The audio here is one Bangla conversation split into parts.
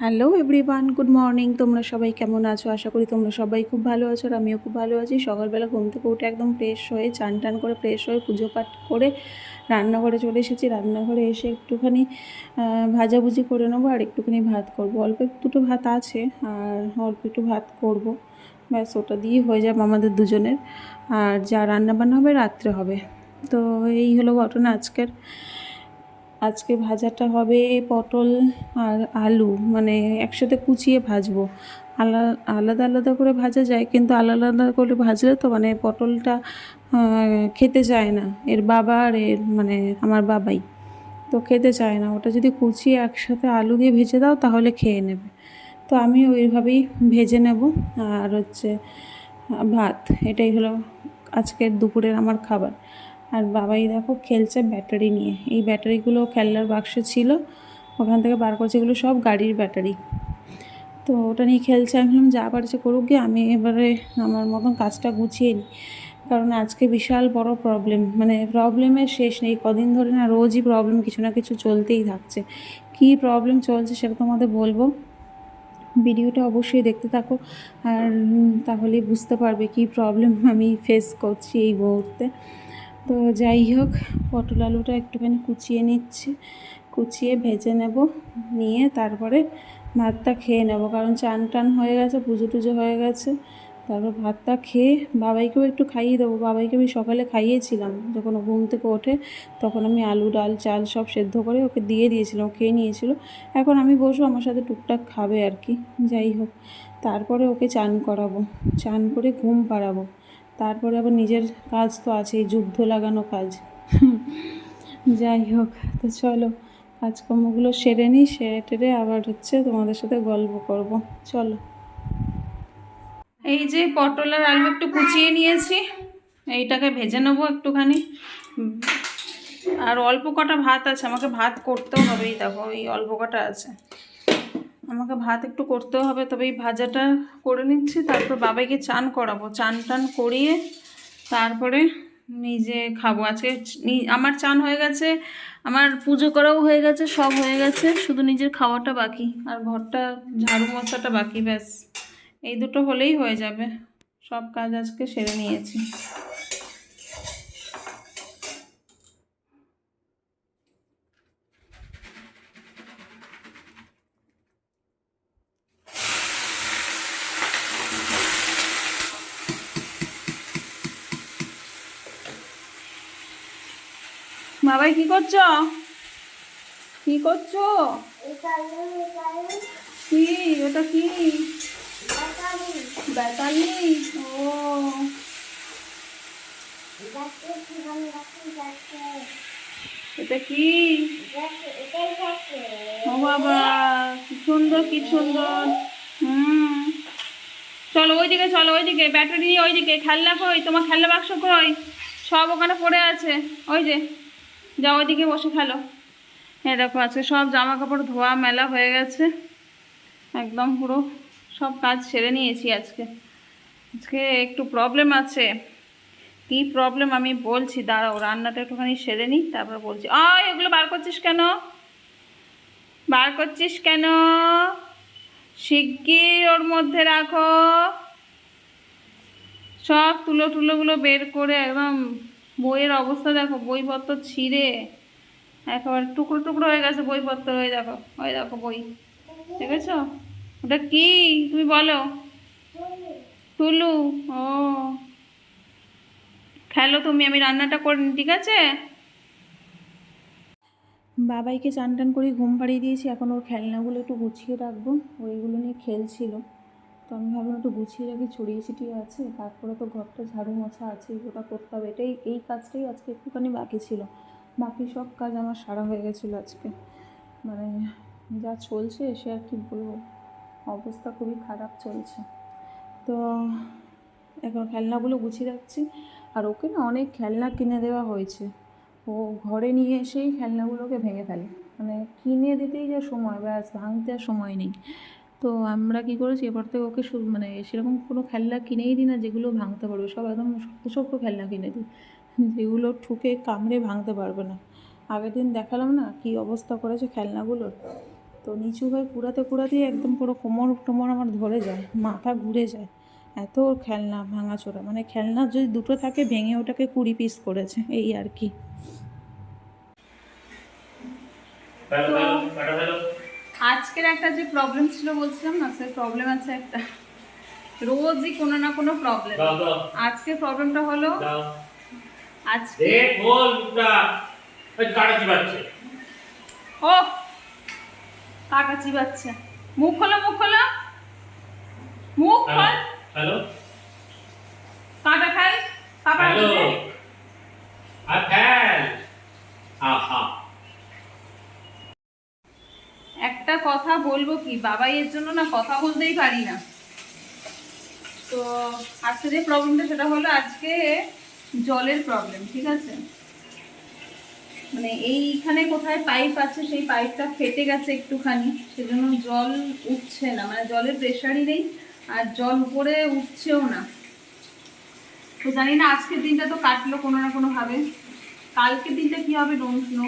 হ্যালো এভরিওয়ান গুড মর্নিং তোমরা সবাই কেমন আছো? আশা করি তোমরা সবাই খুব ভালো আছো আর আমিও খুব ভালো আছি। সকালবেলা ঘুম থেকে উঠে একদম ফ্রেশ হয়ে, চান টান করে ফ্রেশ হয়ে পুজো পাঠ করে রান্নাঘরে চলে এসেছি। রান্নাঘরে এসে একটুখানি ভাজাভুজি করে নেব আর একটুখানি ভাত করব। অল্প দুটো ভাত আছে আর অল্প একটু ভাত করব। ব্যাস, ওটা দিয়েই হয়ে যাবে আমাদের দুজনের। আর যা রান্না বান্না হবে রাত্রে হবে। তো এই হলো ঘটনা আজকের। আজকে ভাজাটা হবে পটল আর আলু মানে একসাথে কুচিয়ে ভাজবো। আলাদা আলাদা আলাদা করে ভাজা যায়, কিন্তু আলাদা আলাদা করে ভাজলে তো মানে পটলটা খেতে চায় না। এর বাবা আর এর মানে আমার বাবাই, তো খেতে চায় না। ওটা যদি কুচিয়ে একসাথে আলু দিয়ে ভেজে দাও, তাহলে খেয়ে নেবে। তো আমি ওইভাবেই ভেজে নেব। আর হচ্ছে ভাত, এটাই হলো আজকের দুপুরের আমার খাবার। আর বাবাই দেখো খেলছে ব্যাটারি নিয়ে। এই ব্যাটারিগুলো খেলনার বাক্সে ছিল, ওখান থেকে বার করছে, এগুলো সব গাড়ির ব্যাটারি। তো ওটা নিয়ে খেলছে, আমি ভাবলাম যা পারছে করুক, গিয়ে আমি এবারে আমার মতন কাজটা গুছিয়ে নিই। কারণ আজকে বিশাল বড় প্রবলেম মানে প্রবলেমের শেষ নেই, কদিন ধরে না রোজই প্রবলেম কিছু না কিছু চলতেই থাকছে। কী প্রবলেম চলছে সেটা তোমাদের বলব। ভিডিওটা অবশ্যই দেখতে থাকো, আর তাহলে বুঝতে পারবে কী প্রবলেম আমি ফেস করছি এই মুহূর্তে। তো যাই হোক, পটল আলুটা একটুখানি কুচিয়ে নিচ্ছি। কুচিয়ে ভেজে নেব, নিয়ে তারপরে ভাতটা খেয়ে নেব। কারণ চান টান হয়ে গেছে, পুজো টুজো হয়ে গেছে। তারপর ভাতটা খেয়ে বাবাইকেও একটু খাইয়ে দেবো। বাবাইকে আমি সকালে খাইয়েছিলাম, যখন ঘুম থেকে ওঠে, তখন আমি আলু, ডাল, চাল সব সেদ্ধ করে ওকে দিয়ে দিয়েছিলাম খেয়ে নিয়েছিল। এখন আমি বসবো, আমার সাথে টুকটাক খাবে আর কি। যাই হোক, তারপরে ওকে চান করাবো, চান করে ঘুম পাড়াবো। তারপরে আবার নিজের কাজ তো আছেই, যুদ্ধ লাগানো কাজ। যাই হোক, তো চলো কাজকর্মগুলো সেরে নিই, সেরে টেরে আবার হচ্ছে তোমাদের সাথে গল্প করব। চলো। এই যে পটল আর আলু একটু কুচিয়ে নিয়েছি, এইটাকে ভেজে নেব একটুখানি। আর অল্প কটা ভাত আছে, আমাকে ভাত করতেও হবে এই দেখো এই অল্প কটা আছে। আমাকে ভাত একটু করতে হবে, তবে এই ভাজাটা করে নিচ্ছি, তারপর বাবাইকে চান করাবো। চান টান করিয়ে তারপরে নিজে খাব। আজকে আমার চান হয়ে গেছে, আমার পুজো করাও হয়ে গেছে, সব হয়ে গেছে, শুধু নিজের খাওয়াটা বাকি, আর ঘরটা ঝাড়ু মশাটা বাকি, ব্যাস। এই দুটো হলেই হয়ে যাবে। সব কাজ আজকে সেরে নিয়েছি। বাবাই কি করছ? কি করছ? কি? ওটা কি? ব্যাটালি ও। এটা কি? ও বাবা, কি সুন্দর কি সুন্দর। হুম। চলো ওইদিকে চলো ওইদিকে, ব্যাটারি ওইদিকে, খেলনা কই তোমার খেলনা বাক্স কই সব ওখানে পড়ে আছে। ওই যে। যাও ওইদিকে বসে খেলো। হ্যাঁ দেখো, আজকে সব জামা কাপড় ধোয়া মেলা হয়ে গেছে। একদম পুরো সব কাজ সেরে নিয়েছি আজকে। আজকে একটু প্রবলেম আছে। কী প্রবলেম আমি বলছি, দাঁড়াও, রান্নাটা একটুখানি সেরে নিই, তারপর বলছি, আয়, এগুলো বার করছিস কেন? বার করছিস কেন? শিগগির ওর মধ্যে রাখো। সব তুলো টুলোগুলো বের করে একদম বইয়ের অবস্থা দেখো, বইপত্র ছিঁড়ে, একেবারে টুকরো টুকরো হয়ে গেছে বইপত্র হয়ে দেখো, ওই দেখো বই, দেখেছ? ওটা কি? তুমি বলো। টুলু, ও। খেলো তুমি, আমি রান্নাটা করে ঠিক আছে? বাবাইকে চান টান করে ঘুম পাড়িয়ে দিয়েছি, এখন ওর খেলনাগুলো একটু গুছিয়ে রাখব, ওইগুলো নিয়ে খেলছিল। তো আমি ভাবলাম একটু গুছিয়ে রাখি, ছড়িয়ে ছিটিয়ে আছে, তারপরে তো ঘরটা ঝাড়ু মোছা আছে ওটা করতে হবে। এটাই, এই কাজটাই আজকে একটুখানি বাকি ছিল। বাকি সব কাজ আমার সারা হয়ে গেছিল আজকে। মানে যা চলছে সে আর কি বলব, অবস্থা খুবই খারাপ চলছে। তো এখন খেলনাগুলো গুছিয়ে রাখছি। আর ওকে না অনেক খেলনা কিনে দেওয়া হয়েছে। ও ঘরে নিয়ে এসেই খেলনাগুলোকে ভেঙে ফেলে। মানে কিনে দিতেই যা সময়, ব্যাস, ভাঙতে আর সময় নেই। তো আমরা কী করেছি? এবার থেকে ওকে মানে সেরকম কোনো খেলনা কিনেই দিই না, যেগুলো ভাঙতে পারবে। সব একদম শক্ত শক্ত খেলনা কিনে দিই। যেগুলো ঠুকে কামড়ে ভাঙতে পারবে না। আগের দিন দেখালাম না কী অবস্থা করেছে খেলনাগুলোর? তো নিচু হয়ে কুড়াতে কুড়াতেই একদম পুরো কোমর টোমর আমার ধরে যায়, মাথা ঘুরে যায়। এত খেলনা ভাঙাচোরা। মানে খেলনা যদি দুটো থাকে, ভেঙে ওটাকে কুড়ি পিস করেছে, এই আর কি। আজকের একটা যে প্রবলেম ছিল বলছিলাম না সে প্রবলেম আছে একটা। রোজই কোনো না কোনো প্রবলেম দাও প্রবলেমটা হলো আজকে ও কাকা চিবাচ্ছে। মুখ খোলো মুখ খোলো। মুখ খোল। হ্যালো। কাকা খাই। কাকা হ্যালো। আর ফেল আহা। একটা কথা বলব কি? বাবাইয়ের জন্য না কথা বলতেই পারি না। তো আজকে যে প্রবলেমটা সেটা হলো আজকে জলের প্রবলেম ঠিক আছে? মানে এইখানে কোথায় পাইপ আছে, সেই পাইপটা ফেটে গেছে একটুখানি, সেজন্য জল উঠছে না। মানে জলের প্রেশারই নেই, আর জল উপরে উঠছেও না। তো জানি না আজকের দিনটা তো কাটলো কোনো না কোনোভাবে। কালকের দিনটা কি হবে ডোন্ট নো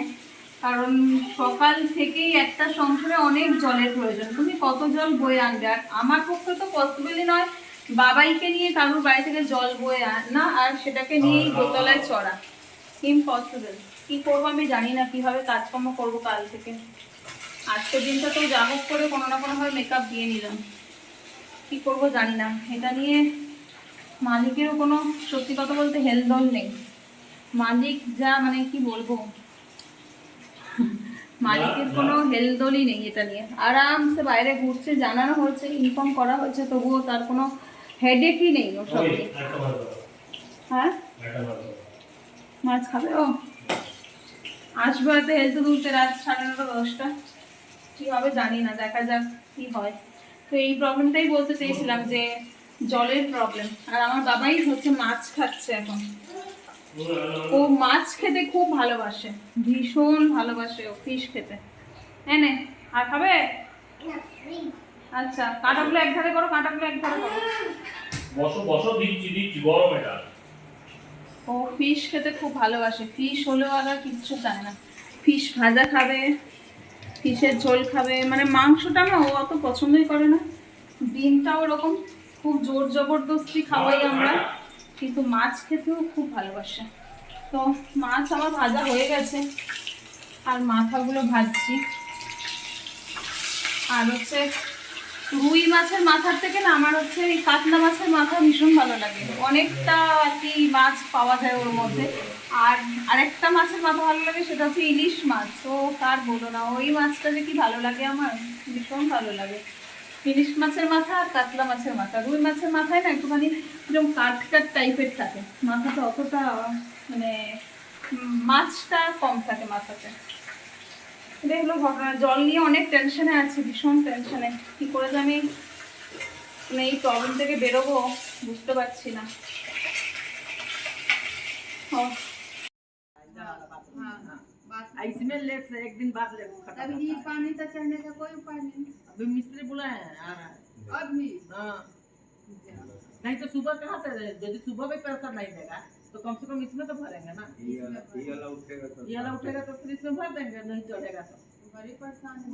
কারণ সকাল থেকেই একটা সংসারে অনেক জলের প্রয়োজন। তুমি কত জল বয়ে আনবে? আর আমার পক্ষে তো পসিবলই নয় বাবাইকে নিয়ে কারোর বাড়ি থেকে জল বয়ে আনা আর সেটাকে নিয়েই দোতলায় চড়া। ইম্পসিবল কি করব আমি জানি না কীভাবে কাজকর্ম করব কাল থেকে। আজকের দিনটা তো যা হোক করে কোনো না কোনোভাবে মেকআপ দিয়ে নিলাম। কি করব জানি না। এটা নিয়ে মালিকেরও কোনো সত্যি কথা বলতে হেলদল নেই। মালিক যা মানে কি বলব? মালিকের কোনো হেলদলই নেই এটা নিয়ে। আরামসে বাইরে ঘুরছে জানানো হয়েছে ইনফর্ম করা হয়েছে তবুও তার কোনো হেডেকই নেই মার দাও হ্যাঁ? মাছ খাবে ও? আসব এতে হেলতে দুলতে রাত সাড়ে নটা দশটা। কি হবে জানি না দেখা যাক কি হয়। তো এই প্রবলেমটাই বলতে চেয়েছিলাম যে জলের প্রবলেম আর আমার বাবাই হচ্ছে মাছ খাচ্ছে এখন। ও মাছ খেতে খুব ভালোবাসে। ভীষণ ভালোবাসে ও ফিশ খেতে। হ্যাঁ নে। আর খাবে? আচ্ছা কাঁটাগুলো এক ধারে করো কাঁটাগুলো এক ধারে করো। বসো বসো দিচ্ছি দিচ্ছি গরম এটা। ও ফিশ খেতে খুব ভালোবাসে। ফিশ হলেও আর আর কিচ্ছু চায় না। ফিশ ভাজা খাবে ফিশের ঝোল খাবে। মানে মাংসটা না ও অত পছন্দই করে না। ডিমটাও ওরকম খুব জোর জবরদস্তি খাওয়াই আমরা। কিন্তু মাছ খেতেও খুব ভালোবাসে। তো মাছ আমার ভাজা হয়ে গেছে। আর মাথাগুলো ভাজছি। আর হচ্ছে রুই মাছের মাথার থেকে না, আমার হচ্ছে এই কাতলা মাছের মাথা ভীষণ ভালো লাগে। অনেকটা আর কি মাছ পাওয়া যায় ওর মধ্যে। আর আরেকটা মাছের মাথা ভালো লাগে, সেটা হচ্ছে ইলিশ মাছ। তো তার বলো না, ওই মাছটা যে কি ভালো লাগে আমার? ভীষণ ভালো লাগে। ইলিশ মাছের মাথা আর কাতলা মাছের মাথা। রুই মাছের মাথায় না একটুখানি এরকম কাট কাট টাইপের থাকে। মাথাটা অতটা মানে মাছটা কম থাকে মাথাতে। হলো ঘটনা। জল নিয়ে অনেক টেনশনে আছি ভীষণ টেনশনে কি করে যে আমি মানে এই প্রবলেম থেকে বেরোবো বুঝতে পারছি না। ও, इसमें लेट से एक दिन बाद लेट अभी ये पानी तक चढ़ने का कोई उपाय नहीं। अभी मिस्त्री बुलाए हैं आ रहा है। हाँ। नहीं तो सुबह कहाँ से यदि सुबह भी पैसा नहीं देगा तो कम से कम इसमें तो भरेंगे ना। ये वाला उठेगा तो ये वाला उठेगा तो फिर इसमें भर देंगे नहीं चढ़ेगा तो। बड़ी परेशानी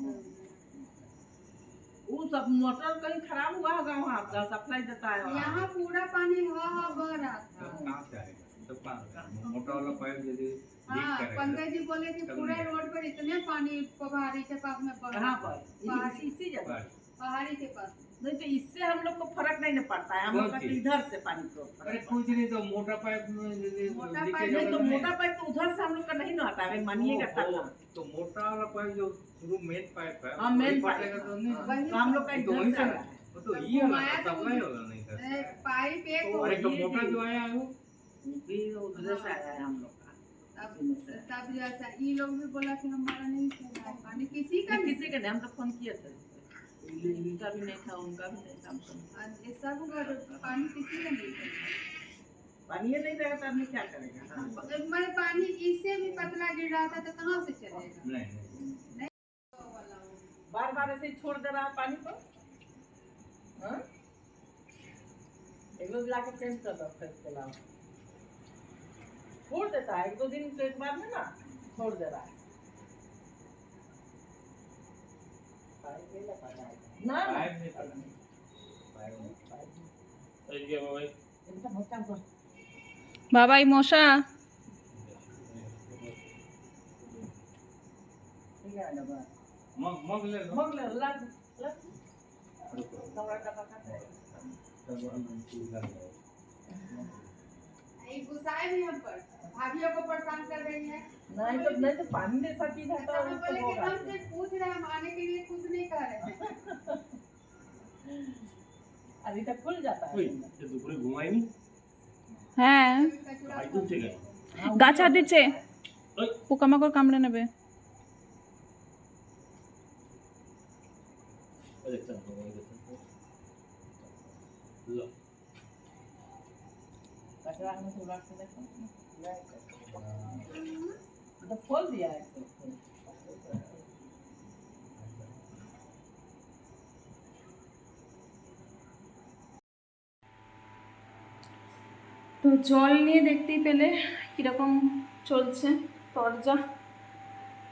वो सब मोटर कहीं खराब हुआ होगा वहाँ का सप्लाई देता है यहाँ पूरा पानी हा हा बह रहा तो था कहाँ से आएगा? तो कहाँ मोटा वाला पाइप यदि हाँ पंकज जी बोले कि पूरा रोड पर इतने पानी पहाड़ी के पास में बह कहाँ पर? पहाड़ी। इसी- जगह? पहाड़ी। के पास। नहीं तो इससे हम लोग को फ़र्क नहीं न पड़ता है। हम लोग? इधर से पानी को अरे कुछ नहीं तो मोटा पाइप मोटा पाइप नहीं तो मोटा पाइप तो उधर से हम लोग का नहीं ना आता है मानिएगा तो मोटा वाला पाइप जो शुरू मेन पाइप है हाँ, मेन पाइप। तो तो हम लोग का तो। इधर से तो ये तो सप्लाई वाला नहीं पाइप एक तो अरे तो मोटा जो आया है वो। भी उधर से आया है हम लोग का तब जैसा ये लोग भी बोला कि हमारा नहीं चल रहा किसी का नहीं, किसी का नहीं हम तो फ़ोन किए थे इनका भी नहीं था उनका भी नहीं था हम सब पानी किसी का नहीं रहा पानी नहीं रहेगा तो आदमी क्या करेगा। मैं पानी इससे भी पतला गिर रहा था तो कहाँ से चलेगा नहीं बार बार ऐसे छोड़ दे रहा पानी को हाँ? एक लोग लाके चेंज कर दो फिर के लाओ छोड़ देता है एक दो दिन के बाद में ना छोड़ दे रहा है না না पाइप नहीं पड़ा पाइप नहीं এই যে বাবাই এটা মোটা কর বাবাই মশা ঠিক আছে বাবা मग मग ले लो মগলে লাগ লাগ रुको তোমরা টাকা খাতে गुस्साए भी हम पर भाभीियों को परेशान कर रही है नहीं तो नहीं तो पानी में सकी था तो हम बोले कि हम सिर्फ पूछ रहे हैं हम आने के लिए कुछ नहीं कह रहे हैं अभी तक खुल जाता है ওই এ দুপুরে ঘুমাইনি হ্যাঁ कचरा ভাই তুলছে কেন গাছ হাত দিচ্ছে ওই পোকামাকড় কামড়ে নেবে ফল দিয়া তো জল নিয়ে দেখতেই পেলে কীরকম চলছে তরজা।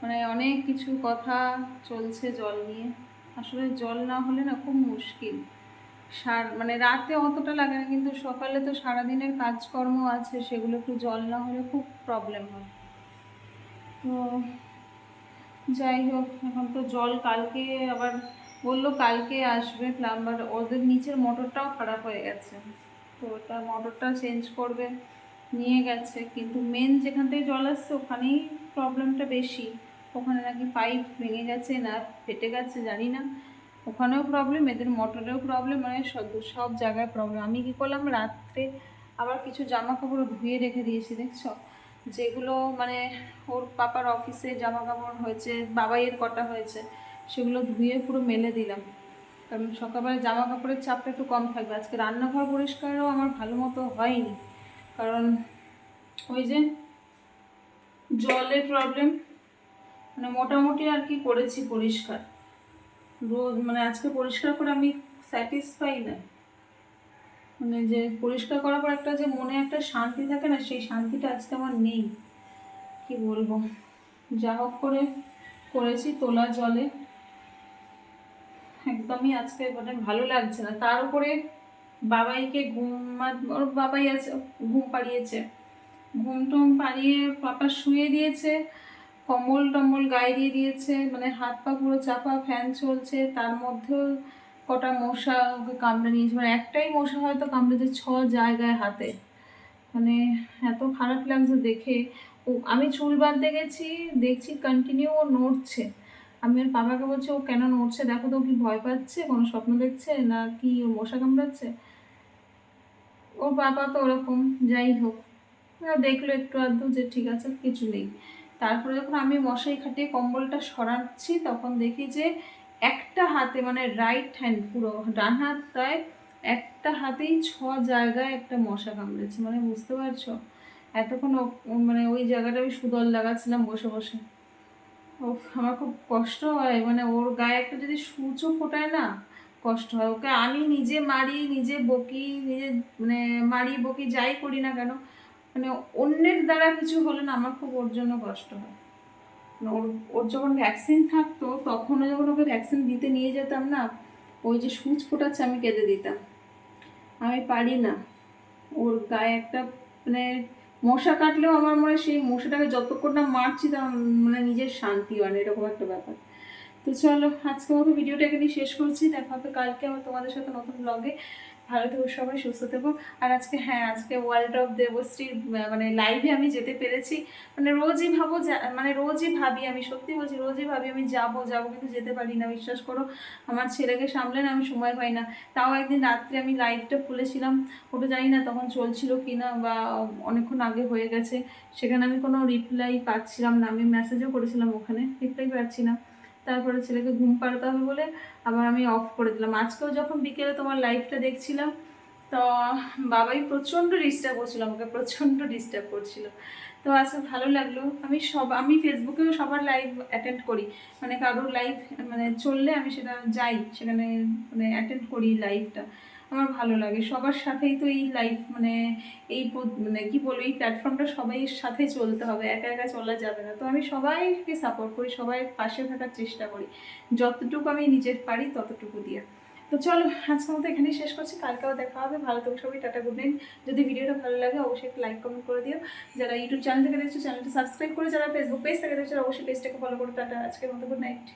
মানে অনেক কিছু কথা চলছে জল নিয়ে। আসলে জল না হলে না খুব মুশকিল। সার মানে রাতে অতটা লাগে না, কিন্তু সকালে তো সারাদিনের কাজকর্ম আছে, সেগুলো একটু জল না হলে খুব প্রবলেম হয়। তো যাই হোক, এখন তো জল কালকে আবার বলল কালকে আসবে প্লাম্বার ওদের নিচের মোটরটাও খারাপ হয়ে গেছে। তো ওটা মোটরটা চেঞ্জ করবে, নিয়ে গেছে, কিন্তু মেন যেখান থেকে জল আসছে ওখানেই প্রবলেমটা বেশি। ওখানে নাকি পাইপ ভেঙে গেছে না, ফেটে গেছে, জানি না। ওখানেও প্রবলেম এদের মোটরেও প্রবলেম মানে সব জায়গায় প্রবলেম আমি কী করলাম, রাত্রে আবার কিছু জামা কাপড় ধুয়ে রেখে দিয়েছি, দেখছ? যেগুলো মানে ওর পাপার অফিসে জামা কাপড় হয়েছে, বাবাইয়ের কটা হয়েছে, সেগুলো ধুয়ে পুরো মেলে দিলাম। কারণ সকালবেলা জামা কাপড়ের চাপটা একটু কম থাকবে। আজকে রান্নাঘর পরিষ্কারও আমার ভালো মতো হয়নি। কারণ ওই যে জলের প্রবলেম মানে মোটামুটি আর কি করেছি পরিষ্কার। মানে আজকে পরিষ্কার করে আমি স্যাটিসফাই না। মানে যে পরিষ্কার করার পর একটা যে মনে একটা শান্তি থাকে না, সেই শান্তিটা আজকে আমার নেই। কি বলব? যা হোক করে করেছি তোলা জলে। একদমই আজকে মানে ভালো লাগছে না। তার উপরে বাবাইকে ঘুমা ওর বাবাই আছে, ঘুম পাড়িয়েছে। ঘুম টুম পাড়িয়ে পাপা শুয়ে দিয়েছে। কম্বল টম্বল গায়ে দিয়ে দিয়েছে মানে হাত পা পুরো চাপা, ফ্যান চলছে, তার মধ্যেও কটা মশা ওকে কামড়ে নিয়েছে। মানে একটাই মশা হয়তো কামড়েছে ছ জায়গায় হাতে। মানে এত খারাপ লাগছে দেখে। ও, আমি চুল বাঁধতে গেছি, দেখছি কন্টিনিউ ও নড়ছে। আমি ওর বাবাকে বলছি, ও কেন নড়ছে? দেখো তো কি ভয় পাচ্ছে, কোনো স্বপ্ন দেখছে না কি ও মশা কামড়াচ্ছে? ওর বাবা তো ওরকম, যাই হোক। দেখল একটু আধটু যে ঠিক আছে, কিছু নেই। তারপরে যখন আমি মশাই খাটিয়ে কম্বলটা সরাচ্ছি, তখন দেখি যে একটা হাতে মানে রাইট হ্যান্ড পুরো ডান হাতটায় একটা হাতেই ছ জায়গায় একটা মশা কামড়েছে। মানে বুঝতে পারছ? এতক্ষণ মানে ওই জায়গাটা আমি সুদল লাগাচ্ছিলাম বসে বসে। ও আমার খুব কষ্ট হয়। মানে ওর গায়ে একটা যদি সূচও ফোটায় না, কষ্ট হয়। ওকে আমি নিজে মারি, নিজে বকি, নিজে মানে মারি বকি যাই করি না কেন মানে অন্যের দ্বারা কিছু হলে না আমার খুব ওর জন্য কষ্ট হয়। মানে ওর ওর যখন ভ্যাকসিন থাকতো, তখনও যখন ওকে ভ্যাকসিন দিতে নিয়ে যেতাম না, ওই যে সূচ ফোটাচ্ছে আমি কেঁদে দিতাম। আমি পারি না। ওর গায়ে একটা মানে মশা কাটলেও আমার মনে হয় সেই মশাটাকে যতক্ষণ না মারছি তার মানে নিজের শান্তি হয় না, এরকম একটা ব্যাপার। তো চলো আজকে মতো ভিডিওটা এখানেই শেষ করছি। দেখা হবে কালকে আবার তোমাদের সাথে নতুন ব্লগে ভালো থেকো, সবাই সুস্থ থেকো। আর আজকে হ্যাঁ আজকে ওয়ার্ল্ড অফ দেবশ্রীর মানে লাইভে আমি যেতে পেরেছি। মানে রোজই ভাবো মানে রোজই ভাবি আমি, সত্যি বলছি, রোজই ভাবি আমি যাব যাব কিন্তু যেতে পারি না। বিশ্বাস করো, আমার ছেলেকে সামলে না আমি সময় পাই না। তাও একদিন রাত্রে আমি লাইভটা খুলেছিলাম। ওটা জানি না তখন চলছিল কি না বা অনেকক্ষণ আগে হয়ে গেছে। সেখানে আমি কোনো রিপ্লাই পাচ্ছিলাম না। আমি মেসেজও করেছিলাম ওখানে রিপ্লাই পাচ্ছি না। তারপরে ছেলেকে ঘুম পাড়াতে হবে বলে আবার আমি অফ করে দিলাম। আজকেও যখন বিকেলে তোমার লাইফটা দেখছিলাম, তো বাবাই প্রচণ্ড ডিস্টার্ব করছিল, আমাকে প্রচণ্ড ডিস্টার্ব করছিল। তো আজকে ভালো লাগল। আমি সব, আমি ফেসবুকেও সবার লাইভ অ্যাটেন্ড করি। মানে কারোর লাইভ মানে চললে আমি সেটা যাই, সেখানে মানে অ্যাটেন্ড করি লাইভটা আমার ভালো লাগে। সবার সাথেই তো এই লাইফ মানে এই মানে কি বলব, এই প্ল্যাটফর্মটা সবাই সাথে চলতে হবে, একা একা চলা যাবে না। তো আমি সবাইকে সাপোর্ট করি, সবাই পাশে থাকার চেষ্টা করি। যতটুকু আমি নিজের পারি, ততটুকু দিয়ে। তো চলো আজকের মতো এখানেই শেষ করছি। কালকেও দেখা হবে। ভালো থাকো সবাই, টাটা গুড নাইট যদি ভিডিওটা ভালো লাগে, অবশ্যই একটু লাইক কমেন্ট করে দিও। যারা ইউটিউব চ্যানেল থেকে দেখছ চ্যানেলটা সাবস্ক্রাইব করে, যারা ফেসবুক পেজ থেকে দেখছ, অবশ্যই পেজটাকে ফলো করে। টাটা, আজকের মতো গুড নাইট